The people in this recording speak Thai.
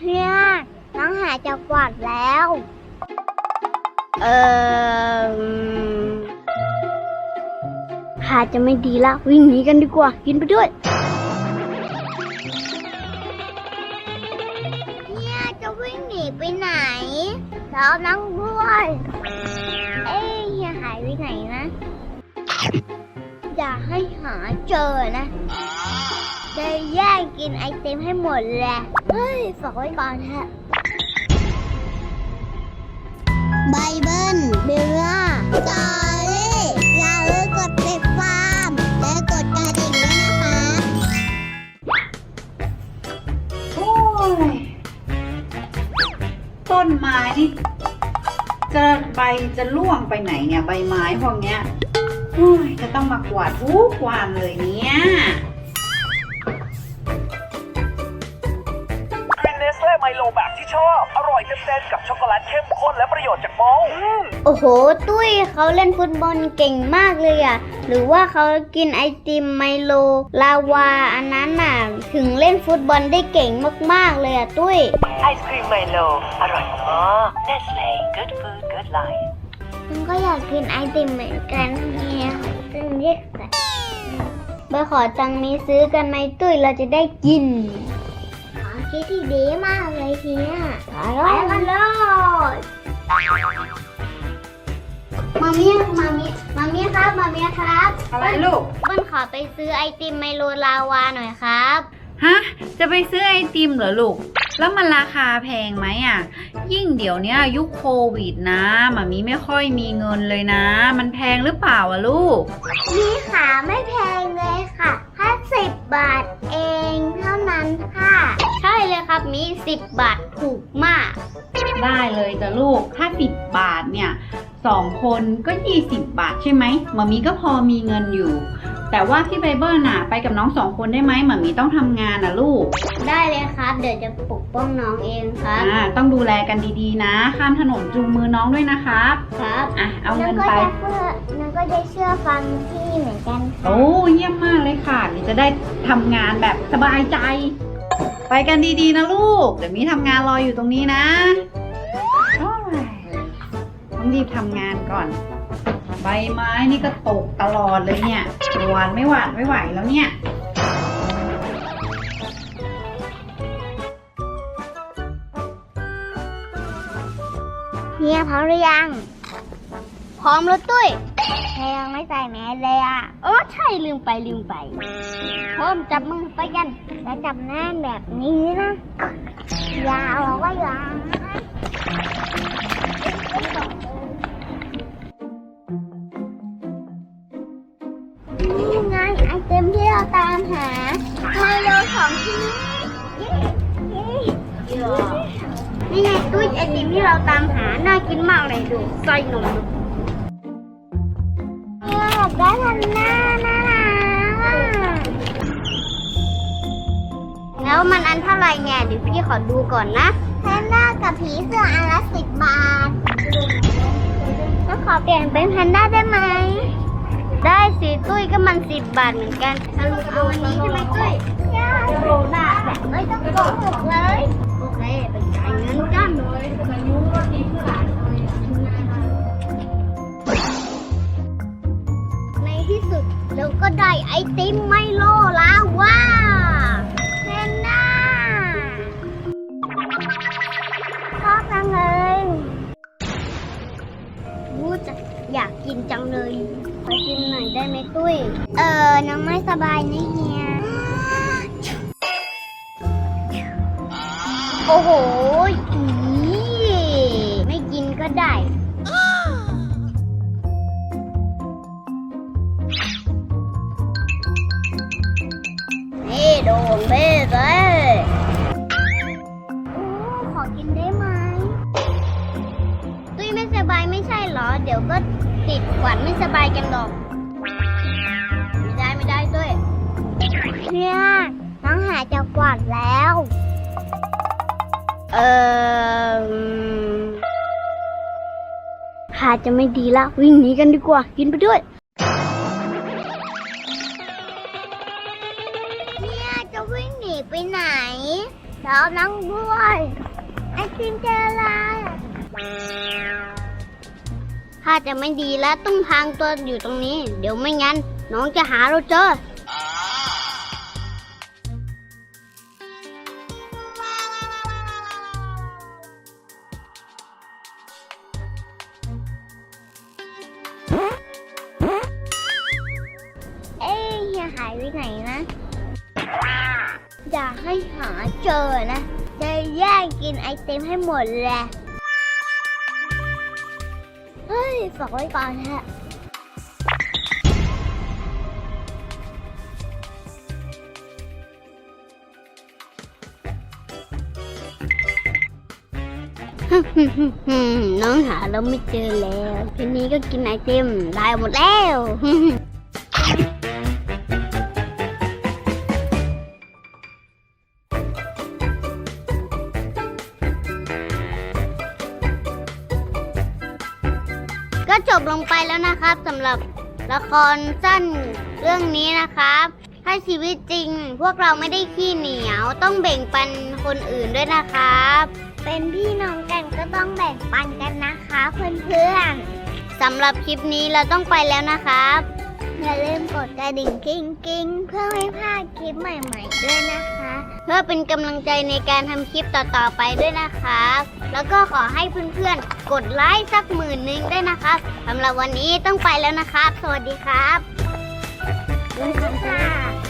เฮียน้องหาจะกวาดแล้ว เออหาจะไม่ดีละ วิ่งหนีกันดีกว่ากินไปด้วย เนี่ยจะวิ่งหนีไปไหนแล้วนั่งด้วย เอ้ยเฮียหายไปไหนนะ อย่าให้หาเจอนะ จะแย่งกินไอติมให้หมดเลยเฮ้ยฝากไว้ก่อนเถอะไบเบิลเบลล่าจอรี่อย่าลืมกดติดตามและกดกระดิ่งด้วยนะคะโอ้ย ต้นไม้นี่จะใบจะล่วงไปไหนเนี่ยใบไม้พวกเนี้ยโอ้ยจะต้องมากวาดทุกวันเลยเนี่ย มโลแบบที่ชอบ อร่อยเต็มๆกับช็อกโกแลตเข้มข้นและประโยชน์จากมอลต์อืม โอ้โห ตุ้ยเขาเล่นฟุตบอลเก่งมากเลยอะ หรือว่าเขากินไอติมไมโล ลาวาอันนั้นน่ะ ถึงเล่นฟุตบอลได้เก่งมากๆเลยอะตุ้ย ไอศครีมไมโล อร่อยมาก Nestle Good Food Good Life มันก็อยากกินไอติมเหมือนกันเนี่ยซึ่งเรียกแต่ไปขอตังค์นี้ซื้อกันไหมตุ้ยเราจะได้กินขอ คิดที่ดีมากเลยทีเนี้ยไปกันเลยมามีมามีมามีครับมามีครับอะไรลูกเปิ้ลขอไปซื้อไอติมไมโลลาวาหน่อยครับ ฮะ จะไปซื้อไอติมเหรอลูก แล้วมันราคาแพงไหมอะ ยิ่งเดี๋ยวเนี้ยยุคโควิดนะหมามีไม่ค่อยมีเงินเลยนะ มันแพงหรือเปล่าอะลูกมีขาไม่แพงเลยค่ะ เลยครับมีสิบบาทถูกมาก ได้เลยจ้ะลูก ถ้าสิบบาทเนี่ยสองคนก็ยี่สิบบาทใช่ไหมหมามีก็พอมีเงินอยู่ แต่ว่าพี่ไบเบิลน่ะ ไปกับน้องสองคนได้ไหมหมามีต้องทำงานนะลูก ได้เลยครับ เดี๋ยวจะปกป้องน้องเองครับ อ่า ต้องดูแลกันดีๆนะ ข้ามถนนจูงมือน้องด้วยนะครับ ครับอะ เอาเงินไปเชื่อน้องก็จะเชื่อฟังพี่เหมือนกันค่ะโอ้ เยี่ยมมากเลยค่ะเดี๋ยวจะได้ทำงานแบบสบายใจ ไปกันดีๆนะลูก เดี๋ยวมีทำงานรออยู่ตรงนี้นะโอ้ยต้องรีบทำงานก่อน ใบไม้นี่ก็ตกตลอดเลยเนี่ยหวานไม่หวานไม่ไหวแล้วเนี่ยเฮียพร้อมหรือยัง พร้อมแล้วตุ้ยเฮียยังไม่ใส่แมสเลยอะเออใช่ลืมไปลืมไปพร้อมจับมือไปกัน แล้วจับแน่นแบบนี้นะอยาเอาไว้อยานี่ไงไอเต็มที่เราตามหาไมโลของที่นี่นี่ไงตุ้ยไอติมที่เราตามหา น่ากินมากเลยดูไส้นมดู เนี่ยได้ทันหน้าน่ารักแล้วมันอันเท่าไหร่เนี่ยเดี๋ยวพี่ขอดูก่อนนะแพนด้ากับผีเสื้ออันละสิบบาทแล้วขอเปลี่ยนเป็นแพนด้าได้ไหม ได้สิตุ้ยก็มันสิบบาทเหมือนกันสรุปเอาอันนี้ใช่ไหมตุ้ยใช่โกบาทแบบไม่ต้องโกหกเลย โอเคไปจ่ายเงินกันใน สุดเราก็ได้ไอติมไมโลลาวาแพนด้าชอบจังเลยวูจะอยากกินจังเลยขอกินหน่อยได้ไหมตุ้ย เออ น้องไม่สบายนะเฮีย โอ้โหอีไม่กินก็ได้ ไม่สบายไม่ใช่เหรอ เดี๋ยวก็ติดหวัดไม่สบายกันหรอก ไม่ได้ไม่ได้ตุ้ยเนี่ยน้องหาจะกวาดแล้ว เออหาจะไม่ดีละวิ่งหนีกันดีกว่า กินไปด้วยเนี่ยจะวิ่งหนีไปไหนเราอนั่งด้วยไอติมเจออะไร ถ้าจะไม่ดีแล้วต้องพางตัวอยู่ตรงนี้ เดี๋ยวไม่งั้น น้องจะหาเราเจอ เอ๊ะเฮียหายไปไหนนะ อย่าให้หาเจอนะ จะแย่งกินไอติมให้หมดเลย เฮ้ยฝากไว้ก่อนฮะน้องหาเราไม่เจอแล้ว ทีนี้ก็กินไอติมได้หมดแล้ว จบลงไปแล้วนะครับสำหรับละครสั้นเรื่องนี้นะครับ ถ้าชีวิตจริง พวกเราไม่ได้ขี้เหนียวต้องแบ่งปันคนอื่นด้วยนะครับ เป็นพี่น้องกันก็ต้องแบ่งปันกันนะคะเพื่อนๆสำหรับคลิปนี้เราต้องไปแล้วนะครับ อย่าลืมกดกระดิ่งกิ้งกิ้งเพื่อไม่พลาดคลิปใหม่ๆด้วยนะคะ เพื่อเป็นกำลังใจในการทำคลิปต่อๆไปด้วยนะครับแล้วก็ขอให้เพื่อนๆ กดไลค์สักหมื่นหนึ่งด้วยนะครับสำหรับวันนี้ต้องไปแล้วนะครับ สวัสดีครับขอบคุณค่ะ